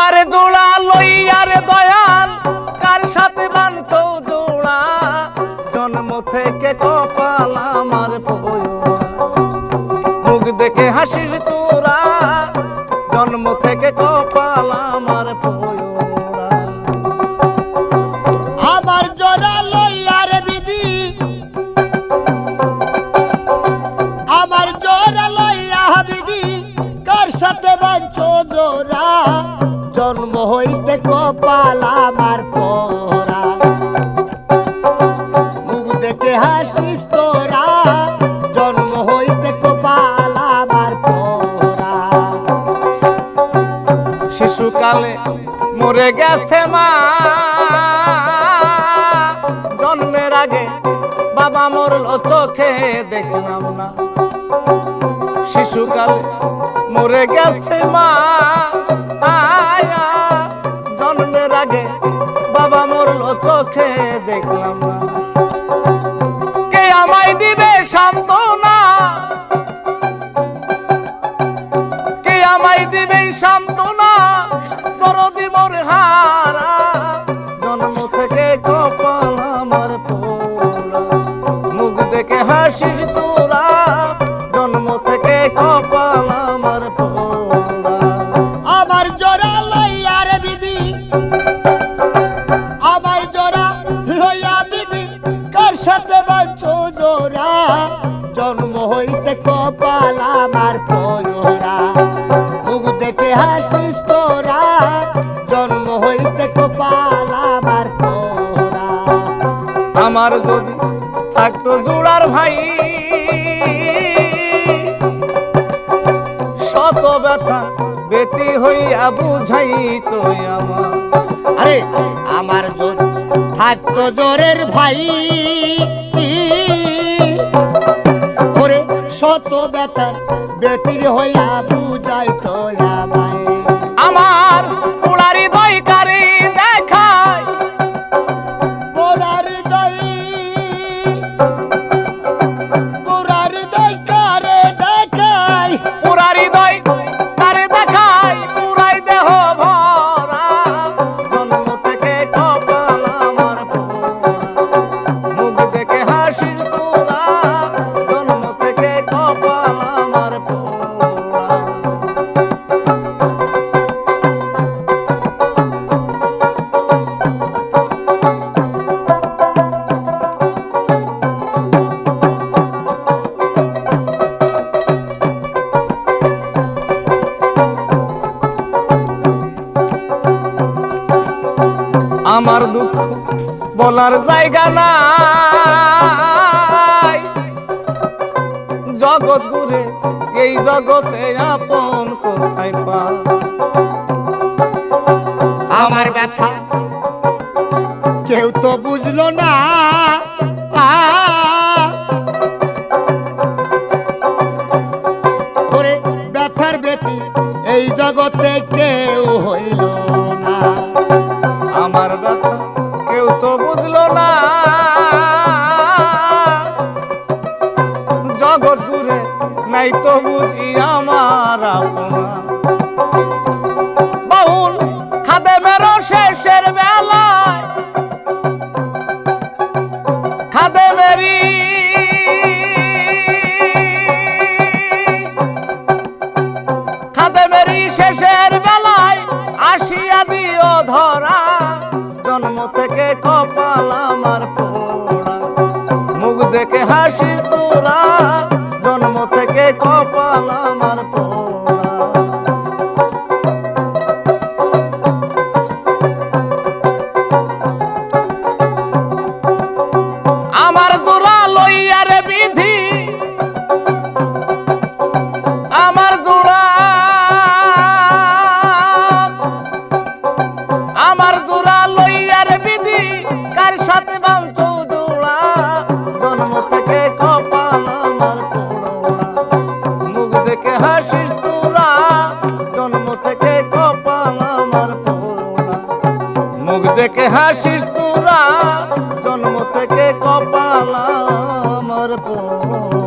আমার জোড়া লইয়ার দয়াল কার সাথে বাঞ্চ জোড়া? জন্ম থেকে কপালা জন্ম হইতে কপাল আমার পরা। মুখ দেখে হাসিস তোরা, জন্ম হইতে কপাল আমার পরা। শিশুকালে মরে গেছে মা। জন্মের আগে বাবা মরলো চোখে দেখলাম না। শিশুকালে মরে গেছে মা। দিবে সান্ত্বনা, দরদি মোর হারা। জন্ম থেকে কপাল আমার পোড়া। মুখ দেখে হাসিস তোরা জন্ম থেকে কপাল আমার পোড়া। আমার জোড়া লইয়ার বিধি, আমার জোড়া লইয়া বিধি, কার সাথে বাঁচো জোড়া? জন্ম হইতে কপাল আমার দেখে হাসিস তোরা জন্ম হইতে কপাল আমার পয়রা আমার যদি থাকতো জোড়ার ভাই শত ব্যথা বেতি হইয়া বুঝাই তো আমার। আরে আমার জোর থাকতো জোরের ভাই শত বেতার বেতির হইয়া বুঝাই তো আমায়। আমার পুলারি দইকারি আমার দুঃখ বলার জায়গা নাই। জগৎ ঘুরে, এই জগতে আপন কোথায় পা আমার ব্যথা কেউ তো বুঝলো না। ব্যথার বেতি এই জগতে কেউ হইল আমার আপনা। বাউল খাদে মেরো শেষের বেলায়। খাদে মেরি খাদে মেরি শেষের বেলায় আসিয়া দিও ধরা। জন্ম থেকে কপাল আমার পোড়া। মুখ দেখে হাসির তোরা। জোড়া লইয়ারে বিধি। আমার জোড়া। আমার জোড়া লইয়ার বিধি, কার সাথে বাঞ্চ জোড়া? জন্ম থেকে কপাল আমার মুখ দেখে হাসিস তোরা, জন্ম থেকে কপাল আমার মুখ দেখে হাসিস তোরা, জন্ম থেকে কপাল আমার পর